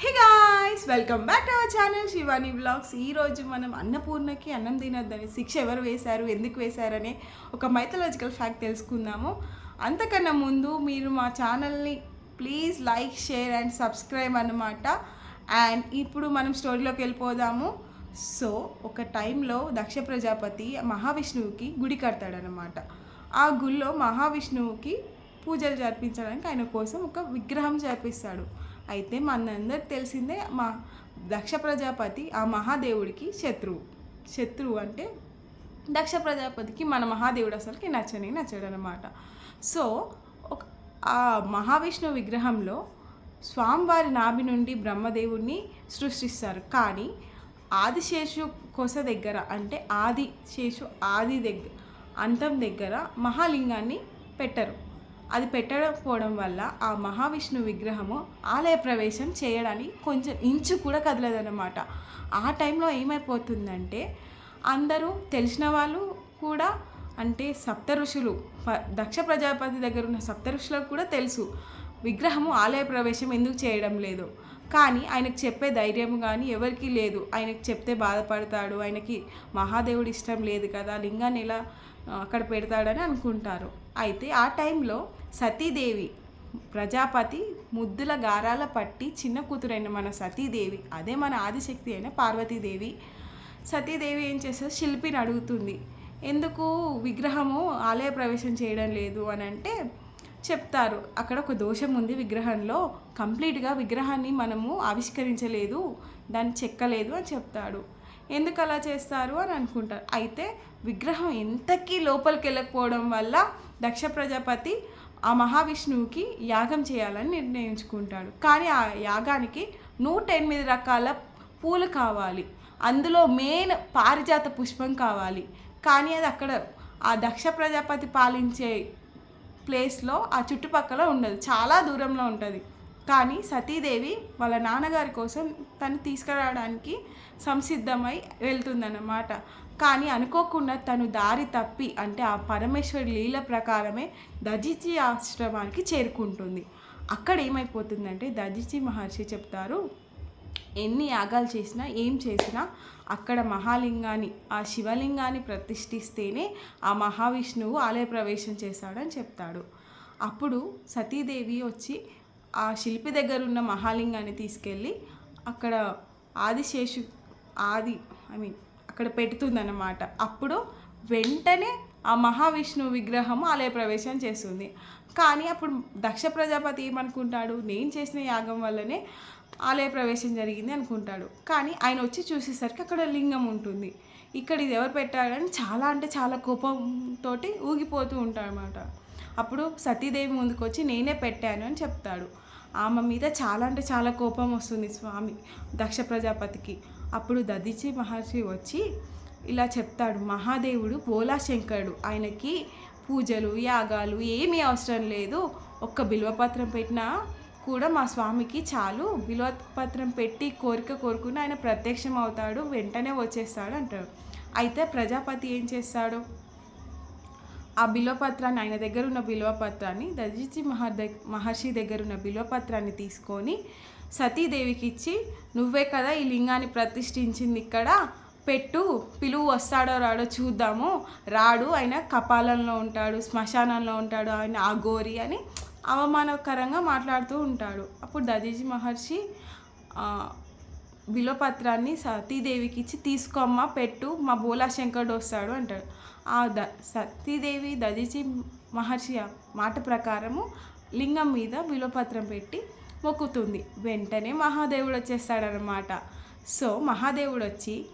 Hey guys welcome back to our channel Shivani blogs ఈరోజు మనం అన్నపూర్ణకి అన్నం తినొద్దని శిక్ష ఎవరు వేశారు ఎందుకు వేశారనే ఒక మైథలాజికల్ ఫ్యాక్ట్ తెలుసుకుందాము. అంతకన్నా ముందు మీరు మా ఛానల్ని please like share and subscribe అన్నమాట. అండ్ ఇప్పుడు మనం స్టోరీలోకి వెళ్ళిపోదాము. సో ఒక టైంలో దక్ష ప్రజాపతి మహావిష్ణువుకి గుడి కడతాడనమాట ఆ గుళ్ళో మహావిష్ణువుకి పూజలు జరిపించడానికి ఆయన కోసం ఒక విగ్రహం జరిపిస్తాడు. అయితే మనందరికి తెలిసిందే మా దక్ష ప్రజాపతి ఆ మహాదేవుడికి శత్రువు. శత్రువు అంటే దక్ష ప్రజాపతికి మన మహాదేవుడు అసలుకి నచ్చని నచ్చడు అనమాట సో ఒక ఆ మహావిష్ణువు విగ్రహంలో స్వామివారి నాభి నుండి బ్రహ్మదేవుడిని సృష్టిస్తారు. కానీ ఆదిశేషు కొస దగ్గర అంటే ఆది శేషు ఆది దగ్గర అంతం దగ్గర మహాలింగాన్ని పెట్టరు. అది పెట్టకపోవడం వల్ల ఆ మహావిష్ణు విగ్రహము ఆలయ ప్రవేశం చేయడానికి కొంచెం ఇంచు కూడా కదలదన్నమాట. ఆ టైంలో ఏమైపోతుందంటే అందరూ తెలిసిన వాళ్ళు కూడా అంటే సప్త ఋషులు ప- దక్ష ప్రజాపతి దగ్గర ఉన్న సప్త ఋషులకు కూడా తెలుసు విగ్రహము ఆలయ ప్రవేశం ఎందుకు చేయడం లేదు. కానీ ఆయనకు చెప్పే ధైర్యం కానీ ఎవరికీ లేదు. ఆయనకు చెప్తే బాధపడతాడు. ఆయనకి మహాదేవుడు ఇష్టం లేదు కదా లింగాన్ని ఎలా అక్కడ పెడతాడని అనుకుంటారు. అయితే ఆ టైంలో సతీదేవి ప్రజాపతి ముద్దుల గారాల పట్టి చిన్న కూతురైన మన సతీదేవి అదే మన ఆదిశక్తి అయిన పార్వతీదేవి సతీదేవి ఏం చేస్తారు శిల్పిని అడుగుతుంది. ఎందుకు విగ్రహము ఆలయ ప్రవేశం చేయడం లేదు అని అంటే చెప్తారు. అక్కడ ఒక దోషం ఉంది విగ్రహంలో. కంప్లీట్గా విగ్రహాన్ని మనము ఆవిష్కరించలేదు దాన్ని చెక్కలేదు అని చెప్తాడు. ఎందుకు అలా చేస్తారు అని అనుకుంటారు. అయితే విగ్రహం ఎంతకీ లోపలికి వెళ్ళకపోవడం వల్ల దక్ష ప్రజాపతి ఆ మహావిష్ణువుకి యాగం చేయాలని నిర్ణయించుకుంటాడు. కానీ ఆ యాగానికి నూట ఎనిమిది రకాల పూలు కావాలి. అందులో మెయిన్ పారిజాత పుష్పం కావాలి. కానీ అది అక్కడ ఆ దక్ష ప్రజాపతి పాలించే ప్లేస్లో ఆ చుట్టుపక్కల ఉండదు. చాలా దూరంలో ఉంటుంది. కానీ సతీదేవి వాళ్ళ నాన్నగారి కోసం తను తీసుకురావడానికి సంసిద్ధమై వెళ్తుందన్నమాట. కానీ అనుకోకుండా తను దారి తప్పి అంటే ఆ పరమేశ్వరి లీల ప్రకారమే దజిచి ఆశ్రమానికి చేరుకుంటుంది. అక్కడ ఏమైపోతుందంటే దజిచి మహర్షి చెప్తారు ఎన్ని యాగాలు చేసినా ఏం చేసినా అక్కడ మహాలింగాన్ని ఆ శివలింగాన్ని ప్రతిష్ఠిస్తేనే ఆ మహావిష్ణువు ఆలయ ప్రవేశం చేస్తాడని చెప్తాడు. అప్పుడు సతీదేవి వచ్చి ఆ శిల్పి దగ్గర ఉన్న మహాలింగాన్ని తీసుకెళ్ళి అక్కడ ఆదిశేషు ఆది ఐ మీన్ అక్కడ పెడుతుందన్నమాట. అప్పుడు వెంటనే ఆ మహావిష్ణువు విగ్రహం ఆలయ ప్రవేశం చేస్తుంది. కానీ అప్పుడు దక్ష ప్రజాపతి ఏమనుకుంటాడు? నేను చేసిన యాగం వల్లనే ఆలయ ప్రవేశం జరిగింది అనుకుంటాడు. కానీ ఆయన వచ్చి చూసేసరికి అక్కడ లింగం ఉంటుంది. ఇక్కడ ఇది ఎవరు పెట్టాడని చాలా అంటే చాలా కోపంతో ఊగిపోతూ ఉంటాడనమాట అప్పుడు సతీదేవి ముందుకు వచ్చి నేనే పెట్టాను అని చెప్తాడు. ఆమె మీద చాలా అంటే చాలా కోపం వస్తుంది స్వామి దక్ష ప్రజాపతికి. అప్పుడు దదిచి మహర్షి వచ్చి ఇలా చెప్తాడు మహాదేవుడు బోలా శంకరుడు ఆయనకి పూజలు యాగాలు ఏమీ అవసరం లేదు. ఒక్క బిల్వపత్రం పెట్టినా కూడా మా స్వామికి చాలు. బిల్వపత్రం పెట్టి కోరిక కోరుకుని ఆయన ప్రత్యక్షం అవుతాడు వెంటనే వచ్చేస్తాడు అంటాడు. అయితే ప్రజాపతి ఏం చేస్తాడు? ఆ బిల్వపత్రాన్ని ఆయన దగ్గర ఉన్న బిల్వపత్రాన్ని దజిచి మహర్ మహర్షి దగ్గర ఉన్న బిల్వపత్రాన్ని తీసుకొని సతీదేవికి ఇచ్చి నువ్వే కదా ఈ లింగాన్ని ప్రతిష్ఠించింది ఇక్కడ? పెట్టు పిలువు వస్తాడో రాడో చూద్దాము. రాడు ఆయన కపాలంలో ఉంటాడు శ్మశానంలో ఉంటాడు ఆయన ఆ గోరి అని అవమానకరంగా మాట్లాడుతూ ఉంటాడు. అప్పుడు దదీజీ మహర్షి బిలోపత్రాన్ని సతీదేవికి ఇచ్చి తీసుకోమ్మా పెట్టు మా బోలా శంకరుడు వస్తాడు అంటాడు. ఆ ద సతీదేవి దదిచి మహర్షి మాట ప్రకారము లింగం మీద బిలోపత్రం పెట్టి మొక్కుతుంది. వెంటనే మహాదేవుడు వచ్చేస్తాడనమాట సో మహాదేవుడు వచ్చి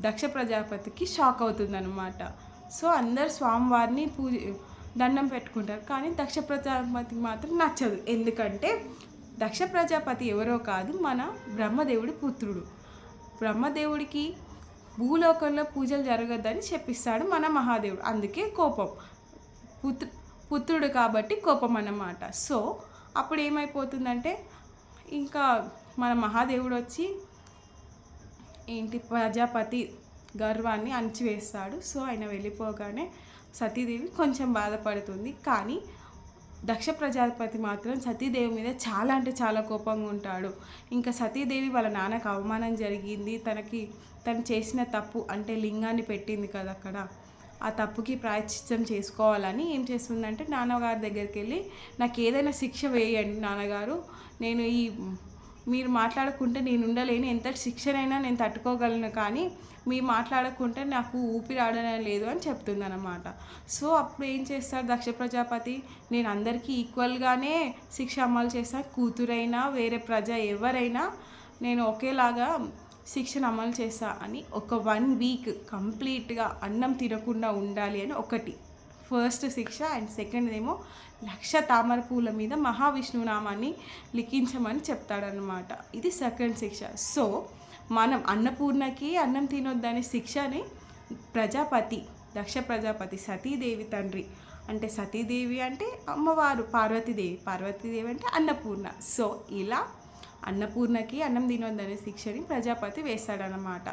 దక్ష ప్రజాపతికి షాక్ అవుతుందన్నమాట. సో అందరు స్వామివారిని పూజ దండం పెట్టుకుంటారు. కానీ దక్ష ప్రజాపతికి మాత్రం నచ్చదు. ఎందుకంటే దక్ష ప్రజాపతి ఎవరో కాదు మన బ్రహ్మదేవుడి పుత్రుడు. బ్రహ్మదేవుడికి భూలోకంలో పూజలు జరగద్దని చెప్పిస్తాడు మన మహాదేవుడు. అందుకే కోపం. పుత్రు పుత్రుడు కాబట్టి కోపం అన్నమాట. సో అప్పుడు ఏమైపోతుందంటే ఇంకా మన మహాదేవుడు వచ్చి ఏంటి ప్రజాపతి గర్వాన్ని అణిచివేస్తాడు. సో ఆయన వెళ్ళిపోగానే సతీదేవి కొంచెం బాధపడుతుంది. కానీ దక్ష ప్రజాపతి మాత్రం సతీదేవి మీద చాలా అంటే చాలా కోపంగా ఉంటాడు. ఇంకా సతీదేవి వాళ్ళ నాన్నకు అవమానం జరిగింది. తనకి తను చేసిన తప్పు అంటే లింగాన్ని పెట్టింది కదా అక్కడ. ఆ తప్పుకి ప్రాయశ్చిత్తం చేసుకోవాలని ఏం చేస్తుందంటే నాన్నగారి దగ్గరికి వెళ్ళి నాకు ఏదైనా శిక్ష వేయండి నాన్నగారు. నేను ఈ మీరు మాట్లాడకుంటే నేను ఉండలేను. ఎంత శిక్షనైనా నేను తట్టుకోగలను కానీ మీరు మాట్లాడకుంటే నాకు ఊపిరి లేదు అని చెప్తుందన్నమాట. సో అప్పుడు ఏం చేస్తారు దక్ష ప్రజాపతి? నేను అందరికీ ఈక్వల్గానే శిక్ష అమలు చేస్తాను. కూతురైనా వేరే ప్రజ ఎవరైనా నేను ఒకేలాగా శిక్షను అమలు చేస్తా అని ఒక వన్ వీక్ కంప్లీట్గా అన్నం తినకుండా ఉండాలి అని ఒకటి. ఫస్ట్ శిక్ష అండ్ సెకండ్ ఏమో లక్ష తామర పూల మీద మహావిష్ణువు నామాన్ని లిఖించమని చెప్తాడనమాట ఇది సెకండ్ శిక్ష. సో మనం అన్నపూర్ణకి అన్నం తినొద్దనే శిక్షని ప్రజాపతి దక్ష ప్రజాపతి సతీదేవి తండ్రి. అంటే సతీదేవి అంటే అమ్మవారు పార్వతీదేవి. పార్వతీదేవి అంటే అన్నపూర్ణ. సో ఇలా అన్నపూర్ణకి అన్నం తినొద్దనే శిక్షని ప్రజాపతి వేస్తాడనమాట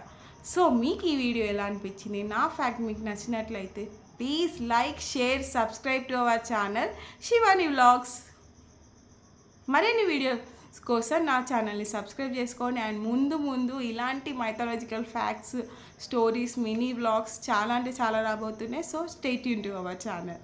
సో మీకు ఈ వీడియో ఎలా అనిపించింది? నా ఫ్యాక్ట్ మీకు నచ్చినట్లయితే please like share subscribe to our channel Shivani vlogs మరిన్ని వీడియోస్ కోసం నా ఛానల్ని సబ్స్క్రైబ్ చేసుకోండి అండ్ ముందు ముందు ఇలాంటి mythological facts stories mini vlogs చాలా అంటే చాలా రాబోతున్నాయి. సో స్టేట్ యూన్ టు అవర్ ఛానల్